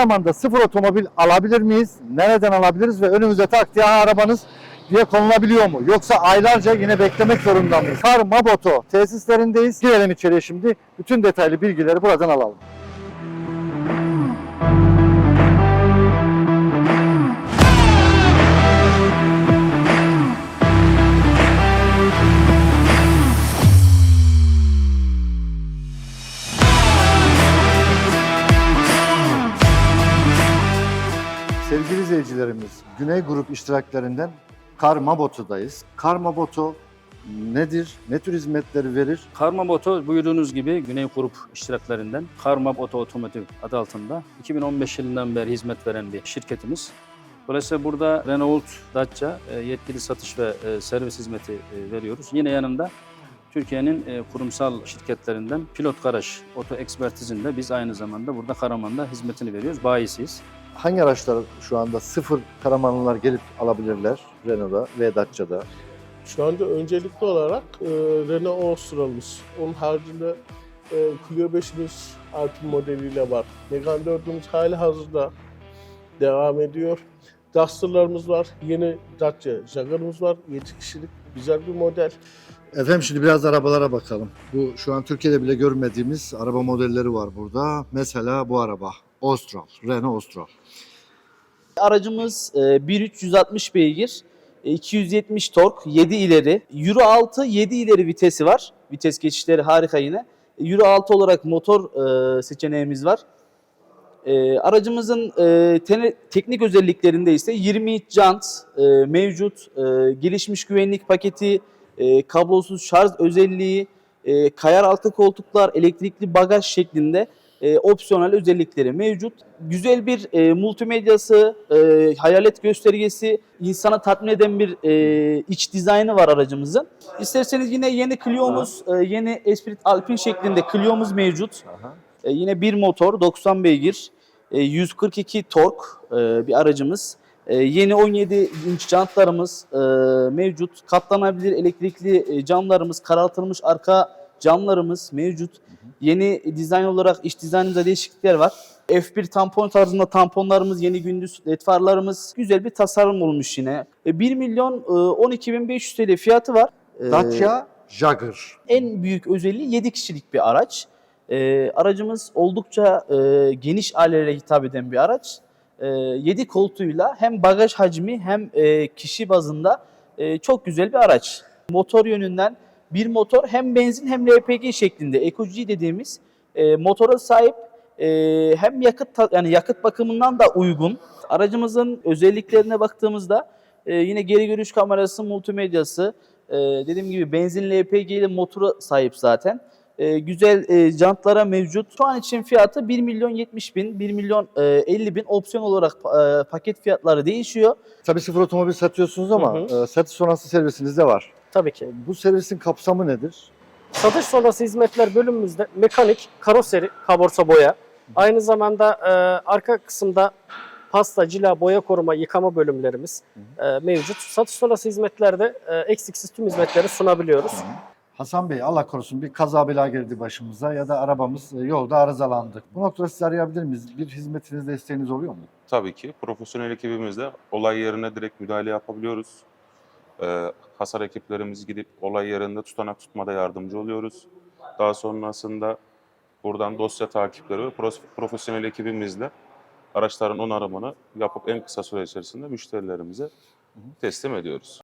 Karaman'da sıfır otomobil alabilir miyiz? Nereden alabiliriz ve önümüze tak diye "Ha, arabanız diye konulabiliyor mu? Yoksa aylarca yine beklemek zorunda mıyız? Kar Maboto tesislerindeyiz. Girelim içeriye şimdi. Bütün detaylı bilgileri buradan alalım. Sevgili izleyicilerimiz, Güney Grup iştiraklerinden Karmaboto'dayız. Karmaboto nedir? Ne tür hizmetleri verir? Karma Moto buyurduğunuz gibi Güney Grup iştiraklerinden Karma Moto Otomotiv adı altında 2015 yılından beri hizmet veren bir şirketimiz. Dolayısıyla burada Renault, Dacia e, yetkili satış ve e, servis hizmeti e, veriyoruz. Yine yanında Türkiye'nin kurumsal şirketlerinden Pilot Garaj Oto Ekspertizinde biz aynı zamanda burada Karaman'da hizmetini veriyoruz. Bayisiyiz. Hangi araçlar şu anda sıfır Karamanlılar gelip alabilirler? Renault'da ve Dacia'da. Şu anda öncelikli olarak e, Renault Austral'ımız. Onun haricinde e, Clio 5'imiz Alpine modeliyle var. Megane 4'ümüz hali hazırda devam ediyor. Duster'larımız var. Yeni Dacia Jaguar'ımız var. 7 kişilik güzel bir model. Efendim şimdi biraz arabalara bakalım. Bu şu an Türkiye'de bile görmediğimiz araba modelleri var burada. Mesela bu araba. Austral, Renault Austral. Aracımız e, 1360 beygir, e, 270 tork, 7 ileri. Euro 6 7 ileri vitesi var. Vites geçişleri harika yine. E, Euro 6 olarak motor e, seçeneğimiz var. E, aracımızın e, teknik özelliklerinde ise 20 inç jant e, mevcut, e, gelişmiş güvenlik paketi, e, kablosuz şarj özelliği, e, kayar altı koltuklar, elektrikli bagaj şeklinde e, opsiyonel özellikleri mevcut. Güzel bir e, multimedyası, e, hayalet göstergesi, insana tatmin eden bir e, iç dizaynı var aracımızın. İsterseniz yine yeni Clio'muz, e, yeni Esprit Alpine şeklinde Clio'muz mevcut. E, yine bir motor, 90 beygir, e, 142 tork e, bir aracımız. E, yeni 17 inç jantlarımız e, mevcut. Katlanabilir elektrikli e, camlarımız, karartılmış arka camlarımız mevcut. Yeni dizayn olarak iç dizaynımızda değişiklikler var. F1 tampon tarzında tamponlarımız, yeni gündüz led farlarımız güzel bir tasarım olmuş yine. E, 1 milyon e, 12.500 TL fiyatı var. E, Dacia Jagger. en büyük özelliği 7 kişilik bir araç. Aracımız oldukça e, geniş ailelere hitap eden bir araç. Ee, 7 koltuğuyla hem bagaj hacmi hem e, kişi bazında e, çok güzel bir araç. Motor yönünden bir motor hem benzin hem LPG şeklinde EcoG dediğimiz e, motora sahip e, hem yakıt yani yakıt bakımından da uygun. Aracımızın özelliklerine baktığımızda e, yine geri görüş kamerası, multimedyası, ee, dediğim gibi benzin LPG ile motora sahip zaten. Ee, güzel e, jantlara mevcut. Şu an için fiyatı 1 milyon 70 bin, 1 milyon e, 50 bin opsiyon olarak e, paket fiyatları değişiyor. Tabii sıfır otomobil satıyorsunuz ama Hı e, satış sonrası servisiniz de var. Tabii ki. Bu servisin kapsamı nedir? Satış sonrası hizmetler bölümümüzde mekanik, karoseri, kaborsa boya. Aynı zamanda e, arka kısımda pasta, cila, boya koruma, yıkama bölümlerimiz e, mevcut. Satış sonrası hizmetlerde e, eksiksiz tüm hizmetleri sunabiliyoruz. Hasan Bey Allah korusun bir kaza bela geldi başımıza ya da arabamız e, yolda arızalandı. Bu noktada sizi arayabilir miyiz? Bir hizmetiniz, desteğiniz oluyor mu? Tabii ki. Profesyonel ekibimizle olay yerine direkt müdahale yapabiliyoruz. Ee, hasar ekiplerimiz gidip olay yerinde tutanak tutmada yardımcı oluyoruz. Daha sonrasında buradan dosya takipleri ve profesyonel ekibimizle araçların onarımını yapıp en kısa süre içerisinde müşterilerimize teslim ediyoruz.